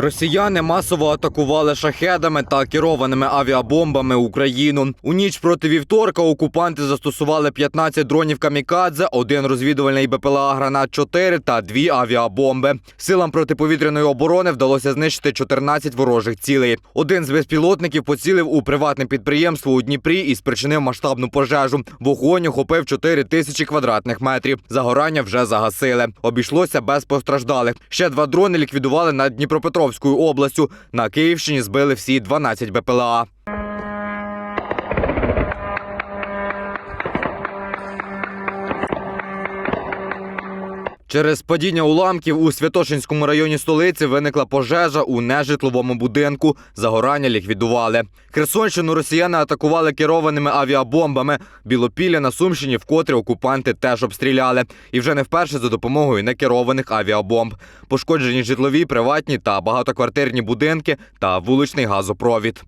Росіяни масово атакували шахедами та керованими авіабомбами Україну. У ніч проти вівторка окупанти застосували 15 дронів камікадзе, один розвідувальний БПЛА гранат 4 та дві авіабомби. Силам протиповітряної оборони вдалося знищити 14 ворожих цілей. Один з безпілотників поцілив у приватне підприємство у Дніпрі і спричинив масштабну пожежу. Вогонь охопив 4 тисячі квадратних метрів. Загорання вже загасили. Обійшлося без постраждалих. Ще два дрони ліквідували над Дніпропетровською областю. На Київщині збили всі 12 БПЛА. Через падіння уламків у Святошинському районі столиці виникла пожежа у нежитловому будинку. Загорання ліквідували. Херсонщину росіяни атакували керованими авіабомбами. Білопілля на Сумщині вкотре окупанти теж обстріляли. І вже не вперше за допомогою некерованих авіабомб. Пошкоджені житлові, приватні та багатоквартирні будинки та вуличний газопровід.